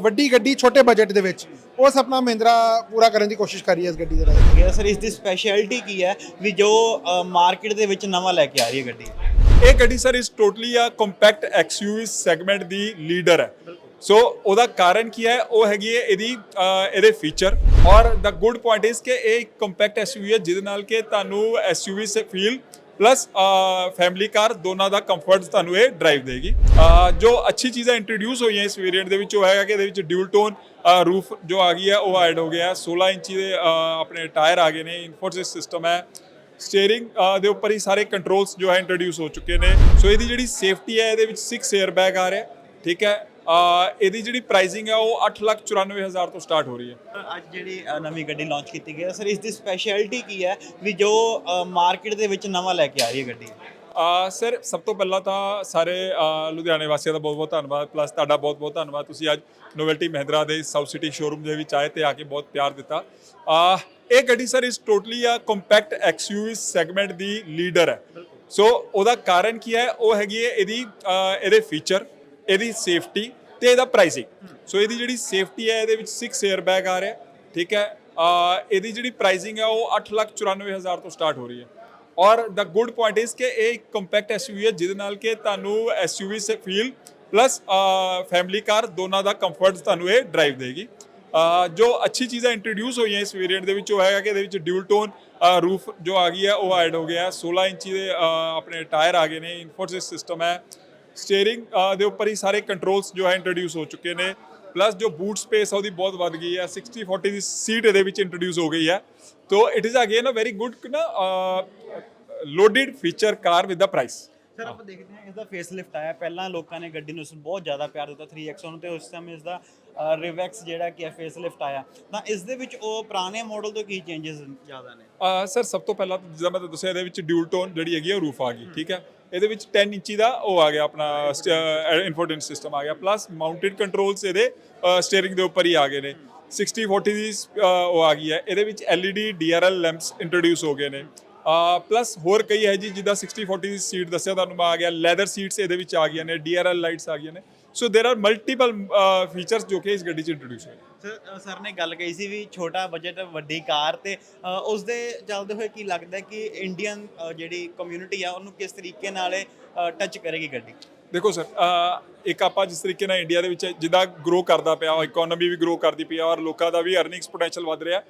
ਵੱਡੀ ਗੱਡੀ ਛੋਟੇ ਬਜਟ ਦੇ ਵਿੱਚ। ਉਹ ਸੁਪਨਾ ਮਹਿੰਦਰਾ ਪੂਰਾ ਕਰਨ ਦੀ ਕੋਸ਼ਿਸ਼ ਕਰੀ ਹੈ ਇਸ ਗੱਡੀ ਦੇ ਰਾਹੀਂ। ਗਿਆ ਸਰ ਇਸ ਦੀ ਸਪੈਸ਼ਲਿਟੀ ਕੀ ਹੈ? ਵੀ ਜੋ ਮਾਰਕੀਟ ਦੇ ਵਿੱਚ ਨਵਾਂ ਲੈ ਕੇ ਆ ਰਹੀ ਹੈ ਗੱਡੀ। ਇਹ ਗੱਡੀ ਸਰ ਇਸ ਟੋਟਲੀ ਆ ਕੰਪੈਕਟ ਐਕਸਯੂਵੀ ਸੈਗਮੈਂਟ ਦੀ ਲੀਡਰ ਹੈ। ਸੋ ਉਹਦਾ ਕਾਰਨ ਕੀ ਹੈ? ਉਹ ਹੈਗੀ ਹੈ ਇਹਦੀ ਇਹਦੇ ਫੀਚਰ ਔਰ ਦਾ ਗੁੱਡ ਪੁਆਇੰਟ ਇਸ ਕਿ ਇਹ ਇੱਕ ਕੰਪੈਕਟ ਐਸਯੂਵੀ ਹੈ ਜਿਹਦੇ ਨਾਲ ਕਿ ਤੁਹਾਨੂੰ ਐਸਯੂਵੀ ਸੇ ਫੀਲ ਪਲੱਸ ਫੈਮਿਲੀ ਕਾਰ ਦੋਨਾਂ ਦਾ ਕੰਫਰਟ ਤੁਹਾਨੂੰ ਇਹ ਡਰਾਈਵ ਦੇਗੀ। uh, ਜੋ ਅੱਛੀ ਚੀਜ਼ਾਂ ਇੰਟਰੋਡਿਊਸ ਹੋਈਆਂ ਇਸ ਵੇਰੀਐਂਟ ਦੇ ਵਿੱਚ, ਉਹ ਹੈਗਾ ਕਿ ਇਹਦੇ ਵਿੱਚ ਡਿਊਲ ਟੋਨ ਰੂਫ ਜੋ ਆ ਗਈ ਹੈ, ਉਹ ਐਡ ਹੋ ਗਿਆ। ਹੈ 16 ਇੰਚੀ ਦੇ uh, ਆਪਣੇ ਟਾਇਰ ਆ ਗਏ ਨੇ ਇਨਫੋਰਸਿਸ ਸਿਸਟਮ ਹੈ। ਸਟੀਅਰਿੰਗ uh, ਦੇ ਉੱਪਰ ਹੀ ਸਾਰੇ ਕੰਟਰੋਲਸ ਜੋ ਹੈ ਇੰਟਰੋਡਿਊਸ ਹੋ ਚੁੱਕੇ ਨੇ। ਸੋ ਇਹਦੀ ਜਿਹੜੀ ਸੇਫਟੀ ਹੈ, ਇਹਦੇ ਵਿੱਚ 6 에ਅਰ ਬੈਗ ਆ ਰਿਹਾ। ਠੀਕ ਹੈ? ਇਹਦੀ ਜਿਹੜੀ ਪ੍ਰਾਈਸਿੰਗ ਹੈ ਉਹ 894000 ਤੋਂ ਸਟਾਰਟ ਹੋ ਰਹੀ ਹੈ। ਅੱਜ ਜਿਹੜੀ ਅ, ਨਵੀਂ ਗੱਡੀ ਲਾਂਚ ਕੀਤੀ ਗਈ ਹੈ ਸਰ ਇਸ ਦੀ ਸਪੈਸ਼ਲਿਟੀ ਕੀ ਹੈ? ਵੀ ਜੋ ਮਾਰਕੀਟ ਦੇ ਵਿੱਚ ਨਵਾਂ ਲੈ ਕੇ ਆ ਰਹੀ ਹੈ ਗੱਡੀ। ਅਹ ਸਰ ਸਭ ਤੋਂ ਪਹਿਲਾਂ ਤਾਂ ਸਾਰੇ ਲੁਧਿਆਣੇ ਵਾਸੀਆਂ ਦਾ ਬਹੁਤ-ਬਹੁਤ ਧੰਨਵਾਦ ਪਲੱਸ ਤੁਹਾਡਾ ਬਹੁਤ-ਬਹੁਤ ਧੰਨਵਾਦ। ਤੁਸੀਂ ਅੱਜ ਨੋਵੈਲਟੀ ਮਹਿੰਦਰਾ ਦੇ ਸਾਊਥ ਸਿਟੀ ਸ਼ੋਰੂਮ ਦੇ ਵਿੱਚ ਆਏ ਤੇ ਆ ਕੇ ਬਹੁਤ ਪਿਆਰ ਦਿੱਤਾ। ਅਹ ਇਹ ਗੱਡੀ ਸਰ ਇਸ ਟੋਟਲੀ ਆ ਕੰਪੈਕਟ ਐਕਸਯੂਵੀ ਸੈਗਮੈਂਟ ਦੀ ਲੀਡਰ ਹੈ। ਸੋ ਉਹਦਾ ਕਾਰਨ ਕੀ ਹੈ? ਉਹ ਹੈਗੀ ਹੈ ਇਹਦੀ ਇਹਦੇ ਫੀਚਰ ਇਹਦੀ ਸੇਫਟੀ ਤੇ ਇਹਦਾ ਪ੍ਰਾਈਸਿੰਗ ਸੋ ਇਹਦੀ ਜਿਹੜੀ ਸੇਫਟੀ ਹੈ, ਇਹਦੇ ਵਿੱਚ 6 에ਅਰ ਬੈਗ ਆ ਰਿਹਾ। ਠੀਕ ਹੈ? ਇਹਦੀ ਜਿਹੜੀ ਪ੍ਰਾਈਸਿੰਗ ਹੈ ਉਹ 894000 ਤੋਂ ਸਟਾਰਟ ਹੋ ਰਹੀ ਹੈ। ਔਰ ਦਾ ਗੁੱਡ ਪੁਆਇੰਟ ਇਸ ਕਿ ਇਹ ਇੱਕ ਕੰਪੈਕਟ ਐਸਯੂਵੀ ਹੈ, ਜਿਹਦੇ ਨਾਲ ਕਿ ਤੁਹਾਨੂੰ ਐਸਯੂਵੀ ਸੇ ਫੀਲ ਪਲੱਸ ਫੈਮਿਲੀ ਕਾਰ ਦੋਨਾਂ ਦਾ ਕੰਫਰਟ ਤੁਹਾਨੂੰ ਇਹ ਡਰਾਈਵ ਦੇਗੀ। ਜੋ ਅੱਛੀ ਚੀਜ਼ਾਂ ਇੰਟਰੋਡਿਊਸ ਹੋਈਆਂ ਇਸ ਵੇਰੀਐਂਟ ਦੇ ਵਿੱਚ, ਉਹ ਹੈਗਾ ਕਿ ਇਹਦੇ ਵਿੱਚ ਡਿਊਲ ਟੋਨ ਰੂਫ ਜੋ ਆ ਗਈ ਹੈ, ਉਹ ਐਡ ਹੋ ਗਿਆ। ਹੈ 16 ਇੰਚੀ ਦੇ ਆਪਣੇ ਟਾਇਰ ਆ ਗਏ ਨੇ ਇਨਫੋਰਸਿਸ ਸਿਸਟਮ ਹੈ। ਸਟੀਅਰਿੰਗ ਦੇ ਉੱਪਰ ਹੀ ਸਾਰੇ ਕੰਟਰੋਲਸ ਜੋ ਹੈ ਇੰਟਰੋਡਿਊਸ ਹੋ ਚੁੱਕੇ ਨੇ। ਪਲੱਸ ਜੋ ਬੂਟ ਸਪੇਸ ਹੈ ਉਹਦੀ ਬਹੁਤ ਵੱਧ ਗਈ ਹੈ। 60 40 ਦੀ ਸੀਟ ਇਹਦੇ ਵਿੱਚ ਇੰਟਰੋਡਿਊਸ ਹੋ ਗਈ ਹੈ। ਤੋ it is again a very good ਨਾ loaded feature car with the price sir ਆਪਾਂ ਦੇਖਦੇ ਹਾਂ ਇਸ ਦਾ ਫੇਸ ਲਿਫਟ ਆਇਆ। ਪਹਿਲਾਂ ਲੋਕਾਂ ਨੇ ਗੱਡੀ ਨੂੰ ਬਹੁਤ ਜ਼ਿਆਦਾ ਪਿਆਰ ਦਿੱਤਾ 3X ਨੂੰ ਤੇ ਉਸ ਸਮੇਂ ਇਸ ਦਾ ਰਿਵੈਕਸ ਜਿਹੜਾ ਕਿ ਫੇਸ ਲਿਫਟ ਆਇਆ। ਤਾਂ ਇਸ ਦੇ ਵਿੱਚ ਉਹ ਪੁਰਾਣੇ ਮਾਡਲ ਤੋਂ ਕੀ ਚੇਂजेस ਜ਼ਿਆਦਾ ਨੇ? ਸਰ ਸਭ ਤੋਂ ਪਹਿਲਾਂ ਜਿੱਦਾਂ ਮੈਂ ਦੱਸਿਆ ਇਹਦੇ ਵਿੱਚ ਡਿਊਲ ਟੋਨ ਜਿਹੜੀ ਹੈਗੀ ਹੈ ਰੂਫ ਆ ਗਈ ਠੀਕ ਹੈ? ਇਹਦੇ ਵਿੱਚ 10 ਇੰਚੀ ਦਾ ਉਹ ਆ ਗਿਆ ਆਪਣਾ ਇਨਫੋਟੇਨ ਸਿਸਟਮ ਆ ਗਿਆ ਪਲੱਸ ਮਾਊਂਟਡ ਕੰਟਰੋਲਸ ਇਹਦੇ ਸਟੀਅਰਿੰਗ ਦੇ ਉੱਪਰ ਹੀ ਆ ਗਏ ਨੇ। 60 40 ਦੀ ਉਹ ਆ ਗਈ ਹੈ। ਇਹਦੇ ਵਿੱਚ LED DRL ਲੈਂਪਸ ਇੰਟਰੋਡਿਊਸ ਹੋ ਗਏ ਨੇ। ਪਲੱਸ ਹੋਰ ਕਈ ਹੈ ਜੀ ਜਿੱਦਾਂ 60 40 ਦੀ ਸੀਟ ਦੱਸਿਆ ਤੁਹਾਨੂੰ ਮੈਂ ਆ ਗਿਆ ਲੈਦਰ ਸੀਟਸ ਇਹਦੇ ਵਿੱਚ ਆ ਗਈਆਂ ਨੇ DRL ਲਾਈਟਸ ਆ ਗਈਆਂ ਨੇ so there are multiple features ਜੋ ਕਿ ਇਸ ਗੱਡੀ 'ਚ ਇੰਟਰੋਡਿਊਸ ਹੋਏ ਸਰ ਸਰ ਨੇ ਗੱਲ ਕਹੀ ਸੀ ਵੀ ਛੋਟਾ ਬਜਟ ਵੱਡੀ ਕਾਰ ਤੇ ਅ, ਉਸ ਦੇ ਚੱਲਦੇ ਹੋਏ ਕੀ ਲੱਗਦਾ ਹੈ ਕਿ ਇੰਡੀਅਨ ਜਿਹੜੀ ਕਮਿਊਨਿਟੀ ਆ ਉਹਨੂੰ ਕਿਸ ਤਰੀਕੇ ਨਾਲ ਟੱਚ ਕਰੇਗੀ ਗੱਡੀ ਦੇਖੋ ਸਰ ਇੱਕ ਆਪਾਂ ਜਿਸ ਤਰੀਕੇ ਨਾਲ ਇੰਡੀਆ ਦੇ ਵਿੱਚ ਜਿੱਦਾਂ ਗਰੋ ਕਰਦਾ ਪਿਆ ਇਕਨੋਮੀ ਵੀ ਗਰੋ ਕਰਦੀ ਪਈ ਆ ਔਰ ਲੋਕਾਂ ਦਾ ਵੀ ਅਰਨਿੰਗਸ ਪੋਟੈਂਸ਼ੀਅਲ ਵਧ ਰਿਹਾ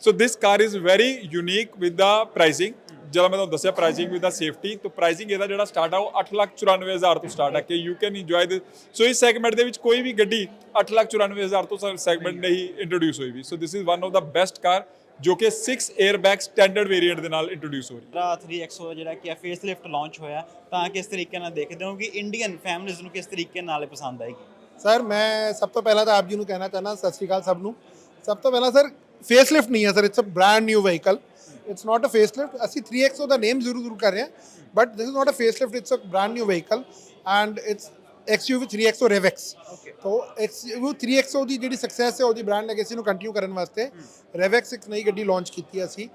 So this car is very unique with the pricing ਜਦੋਂ ਮੈਂ ਤੁਹਾਨੂੰ ਦੱਸਿਆ ਪ੍ਰਾਈਸਿੰਗ ਵਿਦ ਦਾ ਸੇਫਟੀ ਤਾਂ ਪ੍ਰਾਈਸਿੰਗ ਇਹਦਾ ਜਿਹੜਾ ਸਟਾਰਟ ਆ ਉਹ 894000 ਤੋਂ ਸਟਾਰਟ ਹੈ ਕਿ you can enjoy this so ਇਸ ਸੈਗਮੈਂਟ ਦੇ ਵਿੱਚ ਕੋਈ ਵੀ ਗੱਡੀ 894000 ਤੋਂ ਸੈਗਮੈਂਟ ਨਹੀਂ ਇੰਟਰੋਡਿਊਸ ਹੋਈ ਵੀ। So this is one of the best car ਜੋ ਕਿ 6 에ਅਰ ਬੈਗ ਸਟੈਂਡਰਡ ਵੇਰੀਐਂਟ ਦੇ ਨਾਲ ਇੰਟਰੋਡਿਊਸ ਹੋ ਰਹੀ ਹੈ। ਜਿਹੜਾ 3XO ਜਿਹੜਾ ਕਿ ਫੇਸ ਲਿਫਟ ਲਾਂਚ ਹੋਇਆ ਤਾਂ ਕਿਸ ਤਰੀਕੇ ਨਾਲ ਦੇਖਦੇ ਹੋ ਕਿ ਇੰਡੀਅਨ ਫੈਮਿਲੀਜ਼ ਨੂੰ ਕਿਸ ਤਰੀਕੇ ਨਾਲ ਇਹ ਪਸੰਦ ਆਏਗੀ? ਸਰ ਮੈਂ ਸਭ ਤੋਂ ਪਹਿਲਾਂ ਤਾਂ ਆਪ ਜੀ ਨੂੰ ਕਹਿਣਾ ਚਾਹਨਾ ਸਤਿ ਸ਼੍ਰੀ ਅਕਾਲ ਸਭ ਨੂੰ। ਸਭ ਤੋਂ ਪਹਿਲਾਂ ਸਰ ਫੇਸ ਲਿਫਟ ਨਹੀਂ ਹੈ sir it's a brand new vehicle it's not a face lift ਅਸੀਂ 3XO ਦਾ ਨੇਮ ਜ਼ਰੂਰ ਜ਼ਰੂਰ ਕਰ ਰਹੇ ਹਾਂ but this is not a face lift it's a brand new vehicle and it's XUV 3XO Revex ਤੋ XUV 3XO ਦੀ ਜਿਹੜੀ ਸਕਸੈਸ ਹੈ ਉਹਦੀ ਬ੍ਰਾਂਡ ਲੈਗੇਸੀ ਨੂੰ ਕੰਟੀਨਿਊ ਕਰਨ ਵਾਸਤੇ Revex ਇੱਕ ਨਈ ਗੱਡੀ ਲਾਂਚ ਕੀਤੀ ਹੈ ਅਸੀਂ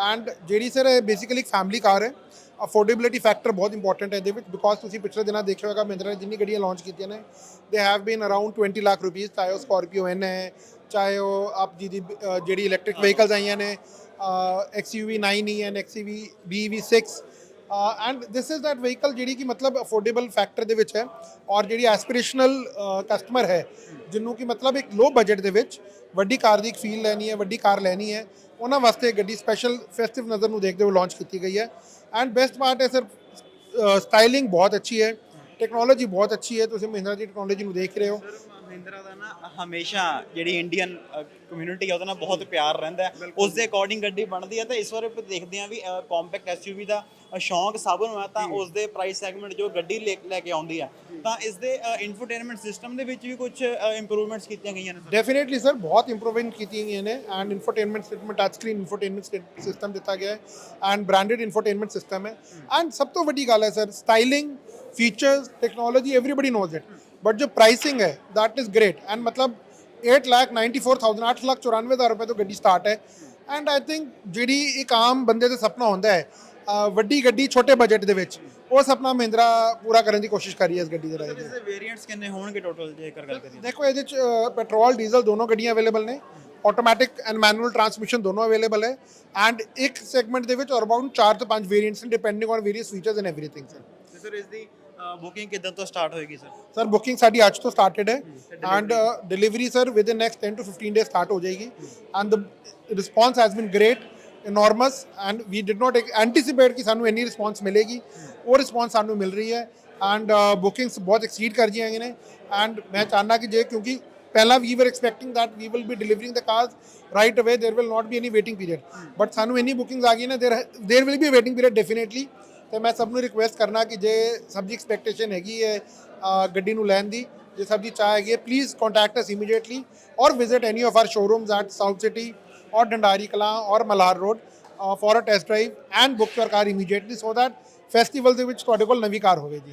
ਐਂਡ ਜਿਹੜੀ ਸਰ ਬੇਸਿਕਲੀ ਇੱਕ ਫੈਮਿਲੀ ਕਾਰ ਹੈ ਅਫੋਰਡੇਬਿਲਿਟੀ ਫੈਕਟਰ ਬਹੁਤ ਇੰਪੋਰਟੈਂਟ ਹੈ ਇਹਦੇ ਵਿੱਚ ਬਿਕੋਜ਼ ਤੁਸੀਂ ਪਿਛਲੇ ਦਿਨਾਂ ਦੇਖਿਆ ਹੋਵੇਗਾ ਮਹਿੰਦਰਾ ਨੇ ਜਿੰਨੀ ਗੱਡੀਆਂ ਲਾਂਚ ਕੀਤੀਆਂ ਨੇ ਦੇ have been around 20 lakh rupees ਚਾਹੇ ਉਹ ਸਕਾਰਪੀਓ ਐਨ ਹੈ, ਚਾਹੇ ਉਹ ਆਪ ਜੀ ਦੀ ਜਿਹੜੀ ਇਲੈਕਟ੍ਰਿਕ ਵਹੀਕਲਸ ਆਈਆਂ ਨੇ XUV 9e and XUV BEV6 and this is that vehicle ਜਿਹੜੀ ਕਿ ਮਤਲਬ ਅਫੋਰਡੇਬਲ ਫੈਕਟਰ ਦੇ ਵਿੱਚ ਹੈ ਔਰ ਜਿਹੜੀ ਐਸਪੀਰੇਸ਼ਨਲ ਕਸਟਮਰ ਹੈ, ਜਿਹਨੂੰ ਕਿ ਮਤਲਬ ਇੱਕ ਲੋ ਬਜਟ ਦੇ ਵਿੱਚ ਵੱਡੀ ਕਾਰ ਦੀ ਇੱਕ ਫੀਲ ਲੈਣੀ ਹੈ, ਵੱਡੀ ਕਾਰ ਲੈਣੀ ਹੈ, ਉਹਨਾਂ ਵਾਸਤੇ ਗੱਡੀ ਸਪੈਸ਼ਲ ਫੈਸਟਿਵ ਨਜ਼ਰ ਨੂੰ ਦੇਖਦੇ ਹੋਏ ਲਾਂਚ ਕੀਤੀ ਗਈ ਹੈ। ਐਂਡ ਬੈਸਟ ਪਾਰਟ ਹੈ ਸਰ ਸਟਾਈਲਿੰਗ ਬਹੁਤ ਅੱਛੀ ਹੈ ਟੈਕਨੋਲੋਜੀ ਬਹੁਤ ਅੱਛੀ ਹੈ, ਤੁਸੀਂ ਮਹਿੰਦਰਾ ਦੀ ਟੈਕਨੋਲੋਜੀ ਨੂੰ ਦੇਖ ਰਹੇ ਹੋ। ਮਹਿੰਦਰਾ ਦਾ ਨਾ ਹਮੇਸ਼ਾ ਜਿਹੜੀ ਇੰਡੀਅਨ ਕਮਿਊਨਿਟੀ ਹੈ ਉਹਦਾ ਨਾਲ ਬਹੁਤ ਪਿਆਰ ਰਹਿੰਦਾ ਉਸ ਦੇ ਅਕੋਰਡਿੰਗ ਗੱਡੀ ਬਣਦੀ ਹੈ ਤਾਂ ਇਸ ਵਾਰ ਆਪਾਂ ਦੇਖਦੇ ਹਾਂ ਵੀ ਕੰਪੈਕਟ ਐਸਯੂਵੀ ਦਾ ਸ਼ੌਂਕ ਸਭ ਨੂੰ ਹੈ ਤਾਂ ਉਸ ਦੇ ਪ੍ਰਾਈਸ ਸੈਗਮੈਂਟ ਜੋ ਗੱਡੀ ਲੈ ਲੈ ਕੇ ਆਉਂਦੀ ਹੈ। ਤਾਂ ਇਸ ਦੇ ਇਨਫੋਟੇਨਮੈਂਟ ਸਿਸਟਮ ਦੇ ਵਿੱਚ ਵੀ ਕੁਝ ਇੰਪਰੂਵਮੈਂਟਸ ਕੀਤੀਆਂ ਗਈਆਂ ਨੇ ਸਰ ਡੈਫੀਨਿਟਲੀ ਸਰ ਬਹੁਤ ਇੰਪਰੂਵਮੈਂਟ ਕੀਤੀਆਂ ਗਈਆਂ ਨੇ and infotainment system touch screen infotainment system ਦਿੱਤਾ ਗਿਆ ਹੈ ਐਂਡ ਬ੍ਰਾਂਡਡ ਇਨਫੋਟੇਨਮੈਂਟ ਸਿਸਟਮ ਹੈ। ਐਂਡ ਸਭ ਤੋਂ ਵੱਡੀ ਗੱਲ ਹੈ sir styling features technology everybody knows it but ਜੋ ਪ੍ਰਾਈਸਿੰਗ ਹੈ that is great. ਐਂਡ ਮਤਲਬ 8 ਲੱਖ 94000 8 ਲੱਖ 94000 ਰੁਪਏ ਤੋਂ ਗੱਡੀ ਸਟਾਰਟ ਹੈ ਐਂਡ ਆਈ ਥਿੰਕ ਜਿਹੜੀ ਇੱਕ ਆਮ ਬੰਦੇ ਦਾ ਸੁਪਨਾ ਹੁੰਦਾ ਹੈ ਅਹ ਵੱਡੀ ਗੱਡੀ ਛੋਟੇ ਬਜਟ ਦੇ ਵਿੱਚ ਉਹ ਸੁਪਨਾ ਮਹਿੰਦਰਾ ਪੂਰਾ ਕਰਨ ਦੀ ਕੋਸ਼ਿਸ਼ ਕਰੀ ਹੈ ਇਸ ਗੱਡੀ ਦੇ ਰਾਹੀਂ ਇਸ ਦੇ ਵੇਰੀਐਂਟਸ ਕਿੰਨੇ ਹੋਣਗੇ ਟੋਟਲ ਜੇਕਰ ਗੱਲ ਕਰੀਏ ਦੇਖੋ ਇਹਦੇ ਚ ਪੈਟਰੋਲ ਡੀਜ਼ਲ ਦੋਨੋਂ ਗੱਡੀਆਂ ਅਵੇਲੇਬਲ ਨੇ ਆਟੋਮੈਟਿਕ ਐਂਡ ਮੈਨੂਅਲ ਟਰਾਂਸਮਿਸ਼ਨ ਦੋਨੋਂ ਅਵੇਲੇਬਲ ਹੈ ਐਂਡ ਇੱਕ ਸੈਗਮੈਂਟ ਦੇ ਵਿੱਚ ਅਰਾਊਂਡ 4 ਤੋਂ 5 ਵੇਰੀਐਂਟਸ ਨੇ depending on various features and everything sir ਤੇ ਸਰ ਇਸ ਦੀ ਬੁਕਿੰਗ ਕਿਦਾਂ ਤੋਂ ਸਟਾਰਟ ਹੋਏਗੀ ਸਰ ਸਰ ਬੁਕਿੰਗ ਸਾਡੀ ਅੱਜ ਤੋਂ ਸਟਾਰਟਡ ਹੈ and delivery sir within next 10 to 15 days start ਹੋ ਜਾਏਗੀ and the response has been great enormous and we did not anticipate ਕਿ ਸਾਨੂੰ ਇੰਨੀ ਰਿਸਪੌਂਸ ਮਿਲੇਗੀ ਉਹ ਰਿਸਪੌਂਸ ਸਾਨੂੰ ਮਿਲ ਰਹੀ ਹੈ ਐਂਡ ਬੁਕਿੰਗਸ ਬਹੁਤ ਐਕਸੀਡ ਕਰ ਜੀਆਂ ਨੇ ਐਂਡ ਮੈਂ ਚਾਹਨਾ ਕਿ ਜੇ ਕਿਉਂਕਿ ਪਹਿਲਾਂ ਵੀ were expecting that we will be delivering the cars right away there will not be any waiting period but ਸਾਨੂੰ ਇੰਨੀ ਬੁਕਿੰਗਸ ਆ ਗਈ ਨੇ there there will be a waiting period definitely ਤੇ ਮੈਂ ਸਭ ਨੂੰ ਰਿਕੁਐਸਟ ਕਰਨਾ ਕਿ ਜੇ ਸਭ ਦੀ ਐਕਸਪੈਕਟੇਸ਼ਨ ਹੈਗੀ ਹੈ ਗੱਡੀ ਨੂੰ ਲੈਣ ਦੀ, ਜੇ ਸਭ ਦੀ ਚਾਹ ਹੈਗੀ ਹੈ please contact us immediately or visit any of our showrooms at South City or Dandari Kalan or Malhar road for a test drive and book your car immediately so that festival ਦੇ ਵਿੱਚ ਤੁਹਾਡੇ ਕੋਲ ਨਵੀਂ ਕਾਰ ਹੋਵੇ ਜੀ